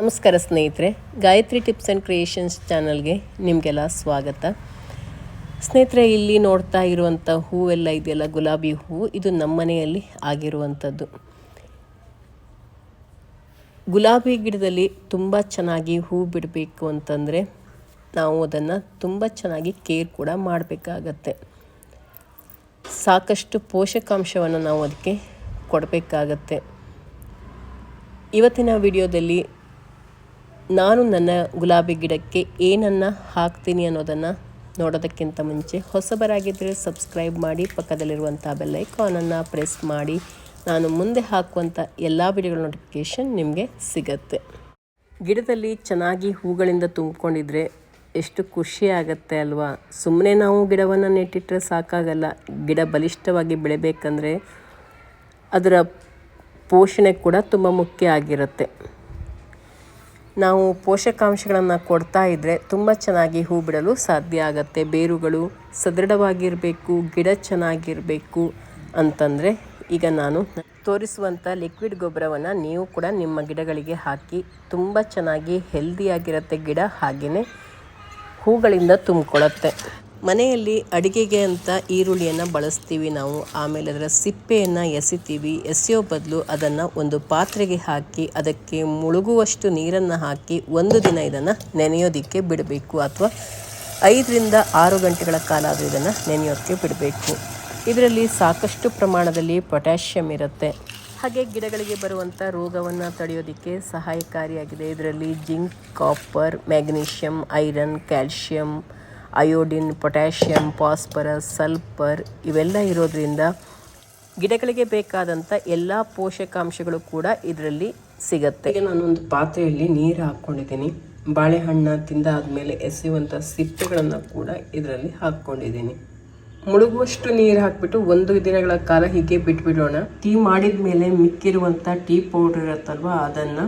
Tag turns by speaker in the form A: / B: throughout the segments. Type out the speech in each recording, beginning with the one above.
A: ನಮಸ್ಕಾರ ಸ್ನೇಹಿತರೆ, Gayatri tips and creations ಚಾನಲ್ಗೆ ನಿಮಗೆಲ್ಲ ಸ್ವಾಗತ. ಸ್ನೇಹಿತರೆ, ಇಲ್ಲಿ ನೋಡ್ತಾ ಇರುವಂಥ ಹೂವೆಲ್ಲ ಇದೆಯಲ್ಲ, ಗುಲಾಬಿ ಹೂವು ಇದು ನಮ್ಮ ಮನೆಯಲ್ಲಿ ಆಗಿರುವಂಥದ್ದು ಗುಲಾಬಿ ಗಿಡದಲ್ಲಿ ತುಂಬ ಚೆನ್ನಾಗಿ ಹೂ ಬಿಡಬೇಕು ಅಂತಂದರೆ ನಾವು ಅದನ್ನು ತುಂಬ ಚೆನ್ನಾಗಿ ಕೇರ್ ಕೂಡ ಮಾಡಬೇಕಾಗತ್ತೆ. ಸಾಕಷ್ಟು ಪೋಷಕಾಂಶವನ್ನು ನಾವು ಅದಕ್ಕೆ ಕೊಡಬೇಕಾಗತ್ತೆ. ಇವತ್ತಿನ ವಿಡಿಯೋದಲ್ಲಿ ನಾನು ನನ್ನ ಗುಲಾಬಿ ಗಿಡಕ್ಕೆ ಏನನ್ನು ಹಾಕ್ತೀನಿ ಅನ್ನೋದನ್ನು ನೋಡೋದಕ್ಕಿಂತ ಮುಂಚೆ ಹೊಸಬರಾಗಿದ್ದರೆ ಸಬ್ಸ್ಕ್ರೈಬ್ ಮಾಡಿ ಪಕ್ಕದಲ್ಲಿರುವಂಥ ಬೆಲ್ಲೈಕಾನನ್ನು ಪ್ರೆಸ್ ಮಾಡಿ. ನಾನು ಮುಂದೆ ಹಾಕುವಂಥ ಎಲ್ಲ ವಿಡಿಯೋಗಳ ನೋಟಿಫಿಕೇಷನ್ ನಿಮಗೆ ಸಿಗತ್ತೆ. ಗಿಡದಲ್ಲಿ ಚೆನ್ನಾಗಿ ಹೂಗಳಿಂದ ತುಂಬಿಕೊಂಡಿದ್ರೆ ಎಷ್ಟು ಖುಷಿ ಆಗುತ್ತೆ ಅಲ್ವಾ? ಸುಮ್ಮನೆ ನಾವು ಗಿಡವನ್ನು ನೆಟ್ಟಿಟ್ಟರೆ ಸಾಕಾಗಲ್ಲ. ಗಿಡ ಬಲಿಷ್ಠವಾಗಿ ಬೆಳಿಬೇಕಂದ್ರೆ ಅದರ ಪೋಷಣೆ ಕೂಡ ತುಂಬ ಮುಖ್ಯ ಆಗಿರುತ್ತೆ. ನಾವು ಪೋಷಕಾಂಶಗಳನ್ನು ಕೊಡ್ತಾ ಇದ್ದರೆ ತುಂಬ ಚೆನ್ನಾಗಿ ಹೂ ಬಿಡಲು ಸಾಧ್ಯ ಆಗುತ್ತೆ. ಬೇರುಗಳು ಸದೃಢವಾಗಿರಬೇಕು, ಗಿಡ ಚೆನ್ನಾಗಿರಬೇಕು ಅಂತಂದರೆ ಈಗ ನಾನು ತೋರಿಸುವಂಥ ಲಿಕ್ವಿಡ್ ಗೊಬ್ಬರವನ್ನು ನೀವು ಕೂಡ ನಿಮ್ಮ ಗಿಡಗಳಿಗೆ ಹಾಕಿ ತುಂಬ ಚೆನ್ನಾಗಿ ಹೆಲ್ದಿಯಾಗಿರುತ್ತೆ ಗಿಡ ಹಾಗೆಯೇ ಹೂಗಳಿಂದ ತುಂಬಿಕೊಳ್ಳುತ್ತೆ ಮನೆಯಲ್ಲಿ ಅಡುಗೆಗೆ ಅಂತ ಈರುಳ್ಳಿಯನ್ನು ಬಳಸ್ತೀವಿ ನಾವು. ಆಮೇಲೆ ಅದರ ಸಿಪ್ಪೆಯನ್ನು ಎಸಿತೀವಿ. ಎಸೆಯೋ ಬದಲು ಅದನ್ನು ಒಂದು ಪಾತ್ರೆಗೆ ಹಾಕಿ ಅದಕ್ಕೆ ಮುಳುಗುವಷ್ಟು ನೀರನ್ನು ಹಾಕಿ ಒಂದು ದಿನ ಇದನ್ನು ನೆನೆಯೋದಕ್ಕೆ ಬಿಡಬೇಕು. ಅಥವಾ ಐದರಿಂದ ಆರು ಗಂಟೆಗಳ ಕಾಲ ಅದು ಇದನ್ನು ನೆನೆಯೋಕ್ಕೆ ಬಿಡಬೇಕು. ಇದರಲ್ಲಿ ಸಾಕಷ್ಟು ಪ್ರಮಾಣದಲ್ಲಿ ಪೊಟ್ಯಾಷಿಯಮ್ ಇರುತ್ತೆ. ಹಾಗೆ ಗಿಡಗಳಿಗೆ ಬರುವಂಥ ರೋಗವನ್ನು ತಡೆಯೋದಕ್ಕೆ ಸಹಾಯಕಾರಿಯಾಗಿದೆ. ಇದರಲ್ಲಿ zinc, copper magnesium iron calcium iodine, potassium, phosphorus, sulphur ಇವೆಲ್ಲ ಇರೋದ್ರಿಂದ ಗಿಡಗಳಿಗೆ ಬೇಕಾದಂಥ ಎಲ್ಲ ಪೋಷಕಾಂಶಗಳು ಕೂಡ ಇದರಲ್ಲಿ ಸಿಗುತ್ತೆ. ಈಗ ನಾನೊಂದು ಪಾತ್ರೆಯಲ್ಲಿ ನೀರು ಹಾಕ್ಕೊಂಡಿದ್ದೀನಿ. ಬಾಳೆಹಣ್ಣು ತಿಂದಾದಮೇಲೆ ಎಸೆಯುವಂಥ ಸಿಪ್ಪೆಗಳನ್ನು ಕೂಡ ಇದರಲ್ಲಿ ಹಾಕ್ಕೊಂಡಿದ್ದೀನಿ. ಮುಳುಗುವಷ್ಟು ನೀರು ಹಾಕ್ಬಿಟ್ಟು ಒಂದು ದಿನಗಳ ಕಾಲ ಹೀಗೆ ಬಿಟ್ಬಿಡೋಣ. ಟೀ ಮಾಡಿದ ಮೇಲೆ ಮಿಕ್ಕಿರುವಂಥ ಟೀ ಪೌಡರ್ ಇರುತ್ತಲ್ವ, ಅದನ್ನು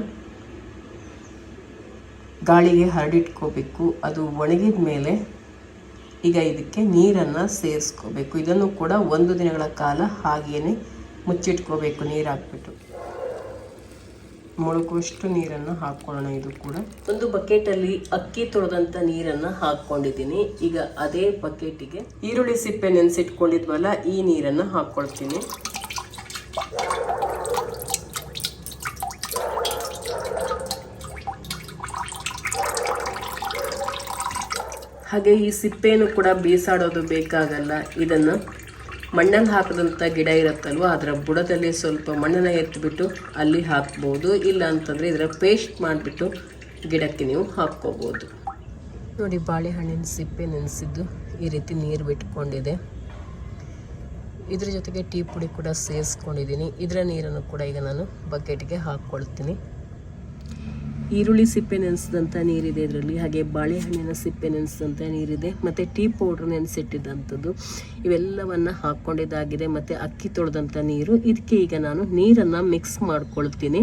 A: ಗಾಳಿಗೆ ಹರಡಿಟ್ಕೋಬೇಕು. ಅದು ಒಣಗಿದ ಮೇಲೆ ಈಗ ಇದಕ್ಕೆ ನೀರನ್ನು ಸೇರಿಸ್ಕೋಬೇಕು. ಇದನ್ನು ಕೂಡ ಒಂದು ದಿನಗಳ ಕಾಲ ಹಾಗೆಯೇ ಮುಚ್ಚಿಟ್ಕೋಬೇಕು ನೀರು ಹಾಕ್ಬಿಟ್ಟು ಮುಳುಗುವಷ್ಟು ನೀರನ್ನು ಹಾಕ್ಕೊಳ್ಳೋಣ, ಇದು ಕೂಡ. ಒಂದು ಬಕೆಟಲ್ಲಿ ಅಕ್ಕಿ ತೊಳೆದಂಥ ನೀರನ್ನು ಹಾಕ್ಕೊಂಡಿದ್ದೀನಿ. ಈಗ ಅದೇ ಬಕೆಟಿಗೆ ಈರುಳ್ಳಿ ಸಿಪ್ಪೆ ನೆನೆಸಿಟ್ಕೊಂಡಿದ್ವಲ್ಲ, ಈ ನೀರನ್ನು ಹಾಕ್ಕೊಳ್ತೀನಿ. ಹಾಗೆ ಈ ಸಿಪ್ಪೆಯನ್ನು ಕೂಡ ಬೀಸಾಡೋದು ಬೇಕಾಗಲ್ಲ. ಇದನ್ನು ಮಣ್ಣಲ್ಲಿ ಹಾಕಿದಂಥ ಗಿಡ ಇರುತ್ತಲ್ವ, ಅದರ ಬುಡದಲ್ಲಿ ಸ್ವಲ್ಪ ಮಣ್ಣನ್ನು ಎತ್ತಿಬಿಟ್ಟು ಅಲ್ಲಿ ಹಾಕ್ಬೋದು. ಇಲ್ಲ ಅಂತಂದರೆ ಇದರ ಪೇಸ್ಟ್ ಮಾಡಿಬಿಟ್ಟು ಗಿಡಕ್ಕೆ ನೀವು ಹಾಕ್ಕೋಬೋದು. ನೋಡಿ, ಬಾಳೆಹಣ್ಣಿನ ಸಿಪ್ಪೆ ನೆನೆಸಿದ್ದು ಈ ರೀತಿ ನೀರು ಬಿಟ್ಕೊಂಡಿದೆ. ಇದ್ರ ಜೊತೆಗೆ ಟೀ ಪುಡಿ ಕೂಡ ಸೇರಿಸ್ಕೊಂಡಿದ್ದೀನಿ. ಇದರ ನೀರನ್ನು ಕೂಡ ಈಗ ನಾನು ಬಕೆಟ್ಗೆ ಹಾಕ್ಕೊಳ್ತೀನಿ. ಈರುಳ್ಳಿ ಸಿಪ್ಪೆ ನೆನೆಸಿದಂಥ ನೀರಿದೆ ಇದರಲ್ಲಿ, ಹಾಗೆ ಬಾಳೆಹಣ್ಣಿನ ಸಿಪ್ಪೆ ನೆನೆಸಿದಂಥ ನೀರಿದೆ, ಮತ್ತು ಟೀ ಪೌಡ್ರ್ ನೆನೆಸಿಟ್ಟಿದ್ದಂಥದ್ದು. ಇವೆಲ್ಲವನ್ನು ಹಾಕ್ಕೊಂಡಿದ್ದಾಗಿದೆ, ಮತ್ತು ಅಕ್ಕಿ ತೊಳೆದಂಥ ನೀರು. ಇದಕ್ಕೆ ಈಗ ನಾನು ನೀರನ್ನು ಮಿಕ್ಸ್ ಮಾಡ್ಕೊಳ್ತೀನಿ.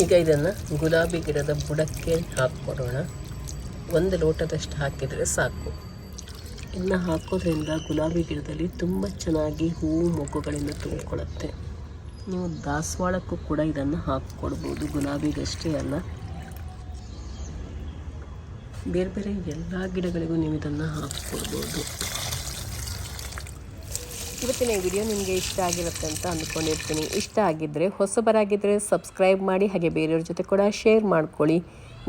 A: ಈಗ ಇದನ್ನು ಗುಲಾಬಿ ಗಿಡದ ಬುಡಕ್ಕೆ ಹಾಕ್ಕೊಡೋಣ. ಒಂದು ಲೋಟದಷ್ಟು ಹಾಕಿದರೆ ಸಾಕು. ಇನ್ನು ಹಾಕೋದ್ರಿಂದ ಗುಲಾಬಿ ಗಿಡದಲ್ಲಿ ತುಂಬ ಚೆನ್ನಾಗಿ ಹೂವು ಮೊಗ್ಗುಗಳಿಂದ ತುಂಬಿಕೊಳ್ಳುತ್ತೆ. ನೀವು ದಾಸವಾಳಕ್ಕೂ ಕೂಡ ಇದನ್ನು ಹಾಕ್ಕೊಡ್ಬೋದು. ಗುಲಾಬಿಗಷ್ಟೇ ಅಲ್ಲ. ಬೇರೆ ಬೇರೆ ಎಲ್ಲ ಗಿಡಗಳಿಗೂ ನೀವು ಇದನ್ನು ಹಾಕ್ಕೊಡ್ಬೋದು. ಇವತ್ತಿನ ವಿಡಿಯೋ ನಿಮಗೆ ಇಷ್ಟ ಆಗಿರುತ್ತೆ ಅಂತ ಅಂದ್ಕೊಂಡಿರ್ತೀನಿ. ಇಷ್ಟ ಆಗಿದ್ದರೆ ಹೊಸಬರಾಗಿದ್ದರೆ ಸಬ್ಸ್ಕ್ರೈಬ್ ಮಾಡಿ, ಹಾಗೆ ಬೇರೆಯವ್ರ ಜೊತೆ ಕೂಡ ಶೇರ್ ಮಾಡ್ಕೊಳ್ಳಿ.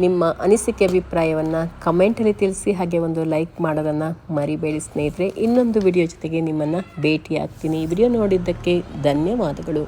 A: ನಿಮ್ಮ ಅನಿಸಿಕೆ, ಅಭಿಪ್ರಾಯವನ್ನು ಕಮೆಂಟಲ್ಲಿ ತಿಳಿಸಿ, ಹಾಗೆ ಒಂದು ಲೈಕ್ ಮಾಡೋದನ್ನು ಮರಿಬೇಡಿ ಸ್ನೇಹಿತರೆ. ಇನ್ನೊಂದು ವಿಡಿಯೋ ಜೊತೆಗೆ ನಿಮ್ಮನ್ನು ಭೇಟಿಯಾಗ್ತೀನಿ. ಈ ವಿಡಿಯೋ ನೋಡಿದ್ದಕ್ಕೆ ಧನ್ಯವಾದಗಳು.